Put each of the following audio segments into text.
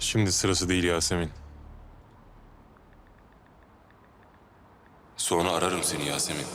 Şimdi sırası değil Yasemin. Sonra ararım seni Yasemin.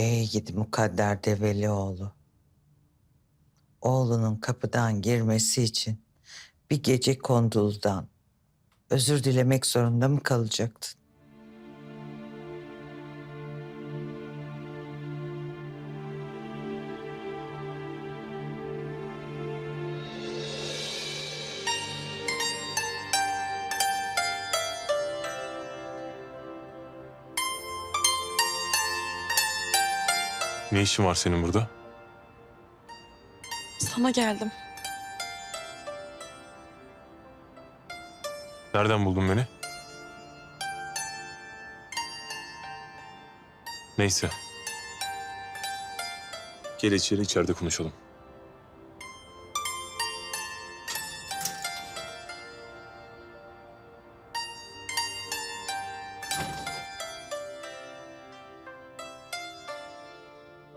Ey gidi mukadder Develioğlu. Oğlunun kapıdan girmesi için bir gece konduldan özür dilemek zorunda mı kalacaktın? Ne işin var senin burada? Sana geldim. Nereden buldun beni? Neyse. Gel içeri içeride konuşalım.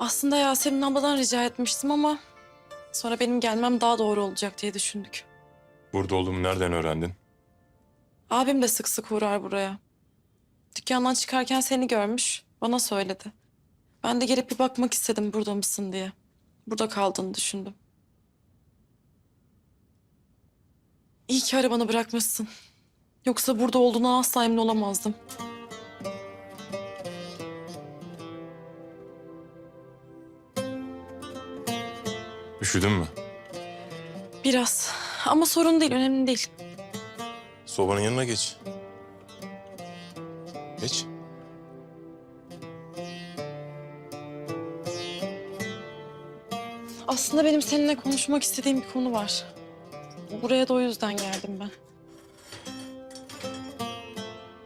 Aslında Yasemin abladan rica etmiştim ama... ...sonra benim gelmem daha doğru olacak diye düşündük. Burada olduğumu nereden öğrendin? Abim de sık sık uğrar buraya. Dükkandan çıkarken seni görmüş, bana söyledi. Ben de gelip bir bakmak istedim burada mısın diye. Burada kaldığını düşündüm. İyi ki arabanı bırakmışsın. Yoksa burada olduğuna asla emin olamazdım. Üşüdün mü? Biraz. Ama sorun değil, önemli değil. Sobanın yanına geç. Geç. Aslında benim seninle konuşmak istediğim bir konu var. Buraya da o yüzden geldim ben.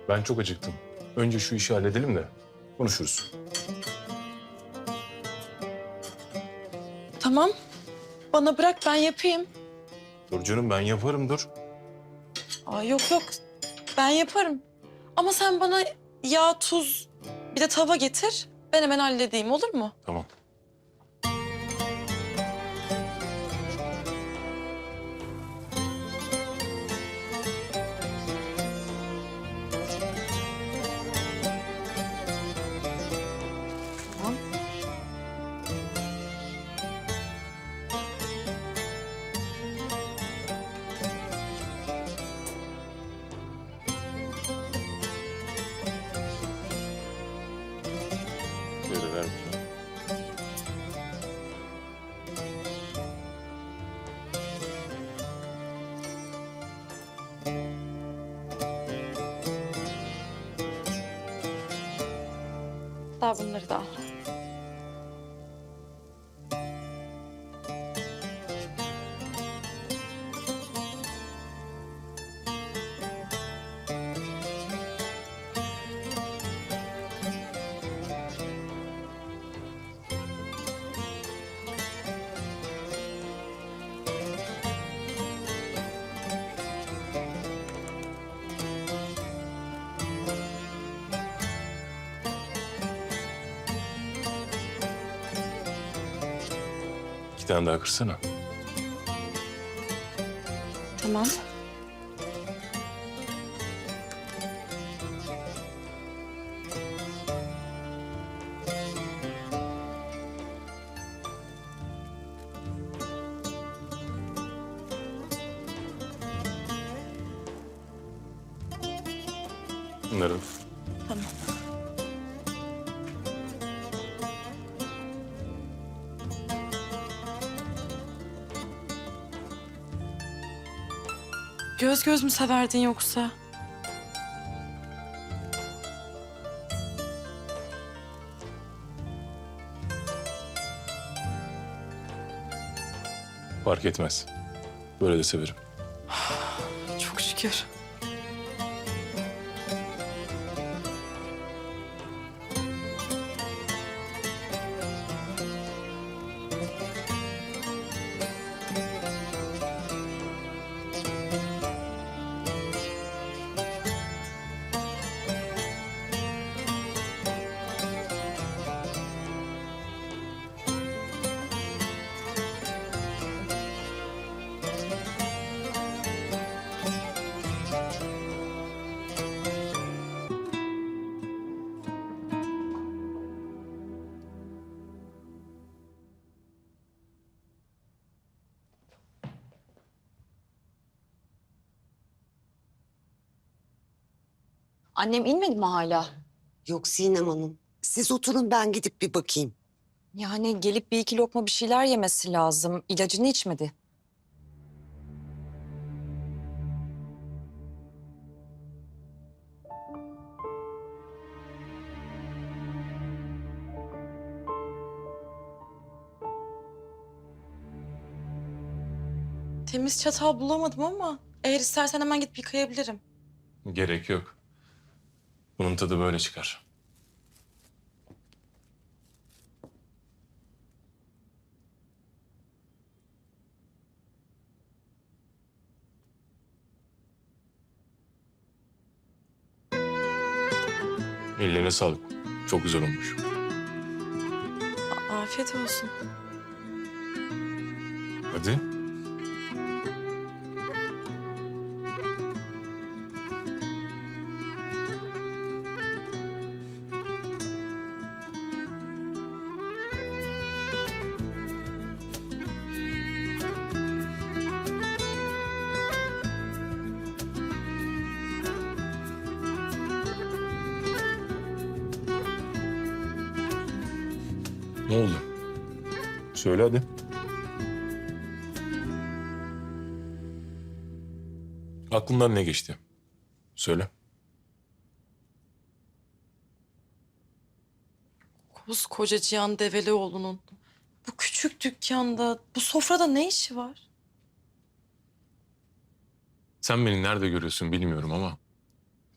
Ben çok acıktım. Önce şu işi halledelim de konuşuruz. Tamam. Bana bırak ben yapayım. Dur canım ben yaparım dur. Aa, yok yok. Ben yaparım. Ama sen bana yağ, tuz, bir de tava getir. Ben hemen halledeyim olur mu? Tamam. Daha bunları da al. İki tane daha kırsana. Tamam. Bunları Tamam. Göz göz mü severdin yoksa? fark etmez. Böyle de severim. Çok şükür. Annem inmedi mi hala? Yok Sinem Hanım. Siz oturun ben gidip bir bakayım. Yani gelip bir iki lokma bir şeyler yemesi lazım. İlacını içmedi. Temiz çatal bulamadım ama eğer istersen hemen gidip yıkayabilirim. Gerek yok. Bunun tadı böyle çıkar. Ellerine sağlık. Çok güzel olmuş. Afiyet olsun. Hadi. Ne oldu? Söyle hadi. Aklından ne geçti? Söyle. Koskoca Cihan Develioğlu'nun bu küçük dükkanda, bu sofrada ne işi var? Sen beni nerede görüyorsun bilmiyorum ama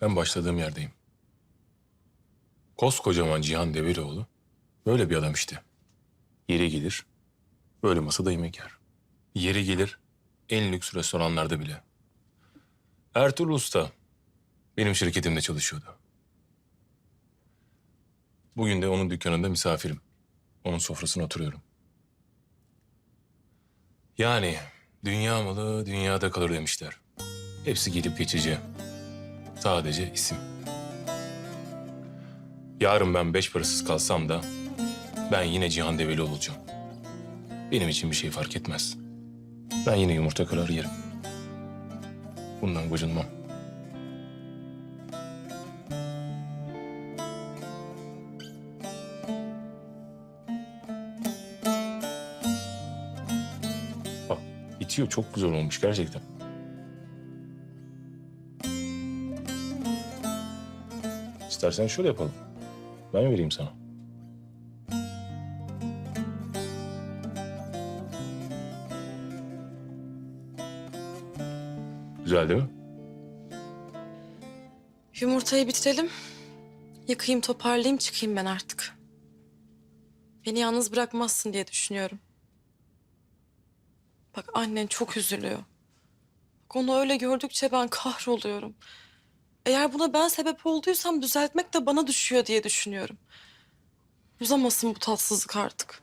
ben başladığım yerdeyim. Koskocaman Cihan Develioğlu böyle bir adam işte. Yeri gelir, böyle masada yemek yer. Yeri gelir, en lüks restoranlarda bile. Ertuğrul Usta benim şirketimde çalışıyordu. Bugün de onun dükkanında misafirim. Onun sofrasına oturuyorum. Yani dünya malı dünyada kalır demişler. Hepsi gelip geçici. Sadece isim. Yarın ben beş parasız kalsam da ben yine Cihan Develi olacağım. Benim için bir şey fark etmez. Ben yine yumurta kırar yerim. Bundan gocunmam. Bak bitiyor çok güzel olmuş gerçekten. İstersen şöyle yapalım. Ben vereyim sana. Güzel değil mi? Yumurtayı bitirelim. Yıkayayım, toparlayayım, çıkayım ben artık. Beni yalnız bırakmazsın diye düşünüyorum. Bak annen çok üzülüyor. Bak onu öyle gördükçe ben kahroluyorum. Eğer buna ben sebep olduysam düzeltmek de bana düşüyor diye düşünüyorum. Uzamasın bu tatsızlık artık.